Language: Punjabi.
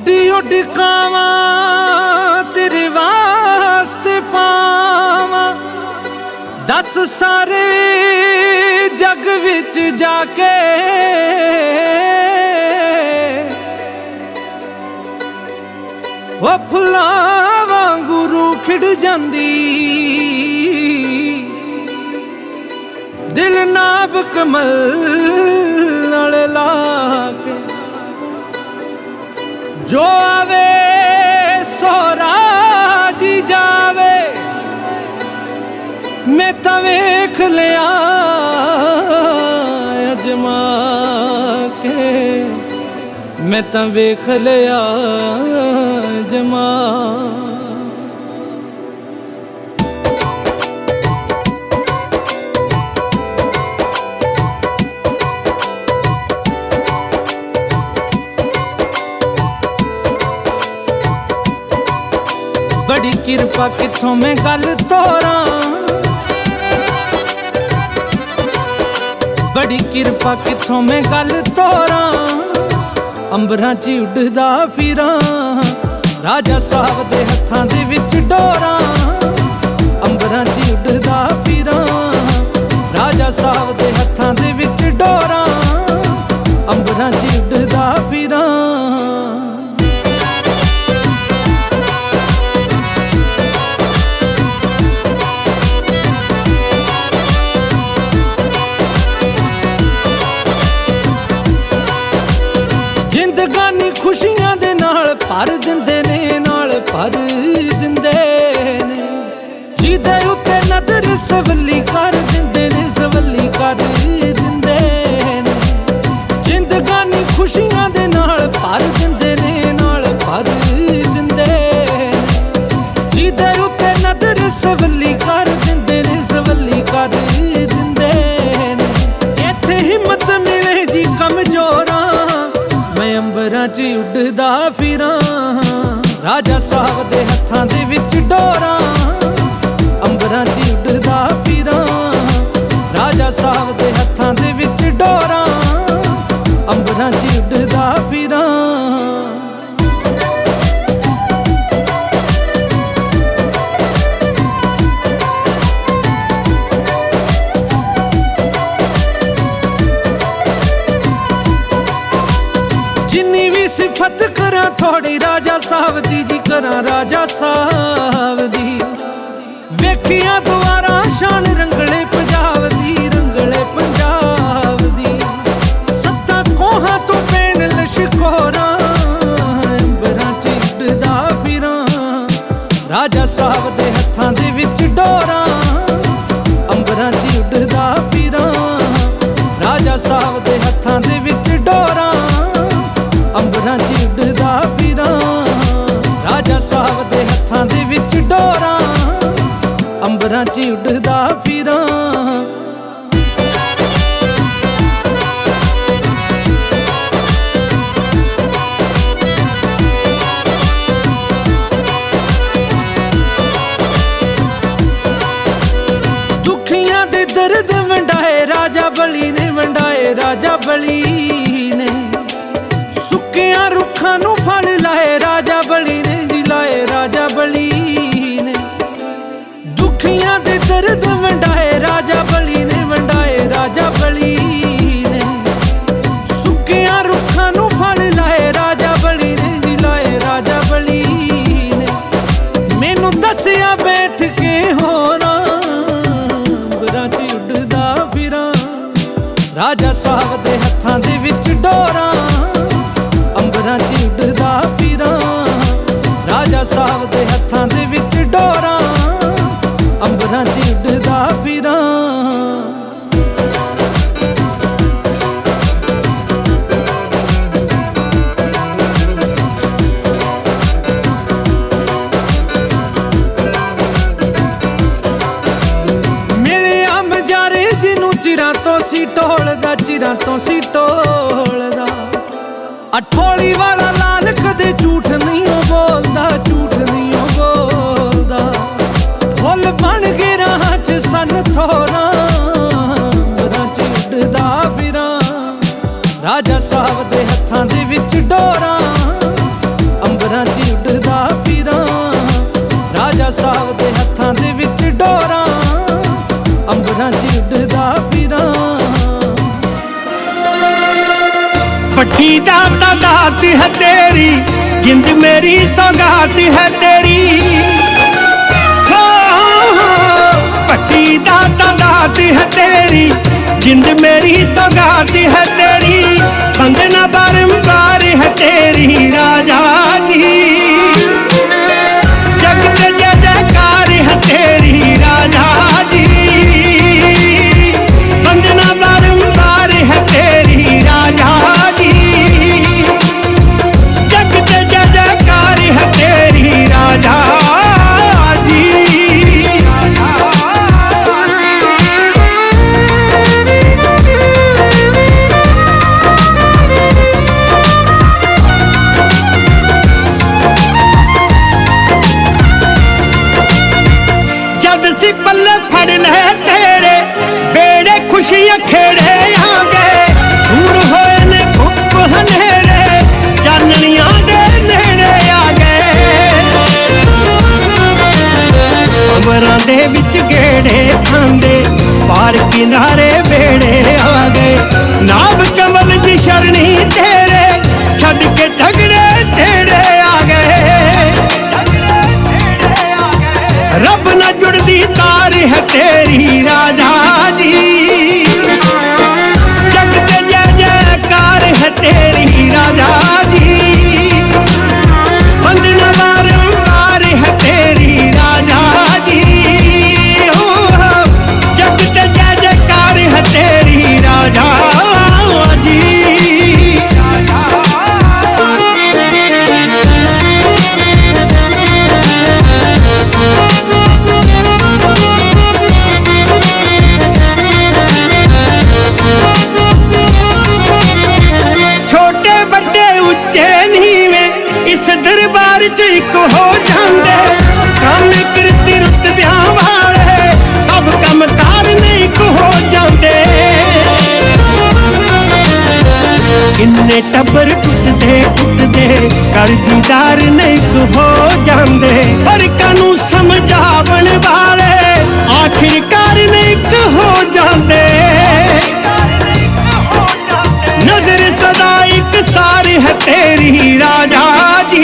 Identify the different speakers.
Speaker 1: ਉੱਡੀ ਉੱਡ ਕਾਵਾਂ ਤੇਰੇ ਵਾਸਤੇ ਪਾਵਾਂ। ਦੱਸ ਸਾਰੇ ਜਗ ਵਿੱਚ ਜਾ ਕੇ। ਉਹ ਫੁੱਲਾਂ ਵਾਂਗੂ ਰੂ ਖਿੜ ਜਾਂਦੀ। ਦਿਲ ਨਾਬ ਕਮਲ ਵੇਖ ਲਿਆ, ਅਜਮਾ ਕੇ। ਮੈਂ ਤਾਂ ਵੇਖ ਲਿਆ ਜਮਾ ਬੜੀ ਕਿਰਪਾ ਕਿੱਥੋਂ ਮੈਂ ਗੱਲ ਤੋਰਾਂ। ਬੜੀ ਕਿਰਪਾ ਕਿੱਥੋਂ ਮੈਂ ਗੱਲ ਤੋਰਾਂ? ਅੰਬਰਾਂ 'ਚ ਉੱਡਦਾ ਫਿਰਾਂ। ਰਾਜਾ ਸਾਹਿਬ ਦੇ ਹੱਥਾਂ ਦੇ ਵਿੱਚ ਡੋਰਾਂ। ਅੰਬਰਾਂ 'ਚ ਉੱਡਦਾ ਫਿਰਾਂ। ਰਾਜਾ ਸਾਹਿਬ ਦੇ ਨਾਲ ਭਰ ਨੇ। ਜਿਹਦੇ ਉੱਤੇ ਨਦਰ ਸਵੱਲੀ ਕਰ ਦਿੰਦੇ ਨੇ, ਸਵੱਲੀ ਕਰ ਦਿੰਦੇ ਨੇ। ਜ਼ਿੰਦਗਾਨੀ ਖੁਸ਼ੀਆਂ ਦੇ ਨਾਲ ਭਰ ਦਿੰਦੇ ਨੇ, ਨਾਲ ਭਰ ਦਿੰਦੇ ਜਿਹਦੇ ਉੱਤੇ ਨਦਰ ਸਵੱਲੀ ਕਰ ਦਿੰਦੇ ਨੇ, ਸਵੱਲੀ ਕਰ ਦਿੰਦੇ ਨੇ। ਇੱਥੇ ਹਿੰਮਤ ਮਿਲੇ ਜੀ ਕਮਜ਼ੋਰਾਂ। ਮੈਂ ਅੰਬਰਾਂ 'ਚ ਉੱਡਦਾ ਫਿਰਾਂ। ਰਾਜਾ ਸਾਹਿਬ ਦੇ ਵੀ ਕਰਾਂ ਥੋੜੀ ਰਾਜਾ ਸਾਹਿਬ ਦੀ ਜੀ ਕਰਾਂ ਰਾਜਾ ਸਾਹਿਬ ਦੀ। ਵੇਖੀਆਂ ਦੁਆਰਾ ਸ਼ਾਨ ਅੰਬਰਾਂ ਸਾਹਿਬ ਦੇ ਹੱਥਾਂ ਦੇ ਵਿੱਚ ਡੋਰਾਂ, ਅੰਬਰਾਂ 'ਚ ਉੱਡਦਾ ਫਿਰਾਂ ਮਿਲਿਆ ਜਿਹਨੂੰ ਚਿਰਾਂ ਤੋਂ ਸੀ ਢੋਲਦਾ ਚਿਰਾਂ ਤੋਂ ਸੀ ਢੋਲਦਾ ਅਠੋਲੀ ਵਾਲਾ
Speaker 2: ਹੀ ਦਾਤਾ ਦਾਤ ਹੈ ਤੇਰੀ? ਜਿੰਦ ਮੇਰੀ ਸੌਗਾਤ ਹੈ ਤੇਰੀ। ਪੱਟੀ ਦਾਤਾ ਦਾਤ ਹੈ ਤੇਰੀ। ਜਿੰਦ ਮੇਰੀ ਸੌਗਾਤ ਹੈ ਤੇਰੀ। ਟੱਬਰ ਟੁੱਟਦੇ ਟੁੱਟਦੇ ਕਰ ਦੀਦਾਰ ਨਹੀਂ ਹੋ ਜਾਂਦੇ। ਪਰ ਕਾਨੂੰ ਸਮਝਾਵਣ ਵਾਲੇ ਆਖਿਰਕਾਰ ਨਹੀਂ ਹੋ ਜਾਂਦੇ। ਨਜ਼ਰ ਸਦਾ ਇੱਕ ਸਾਰ ਹੈ ਤੇਰੀ ਰਾਜਾ ਜੀ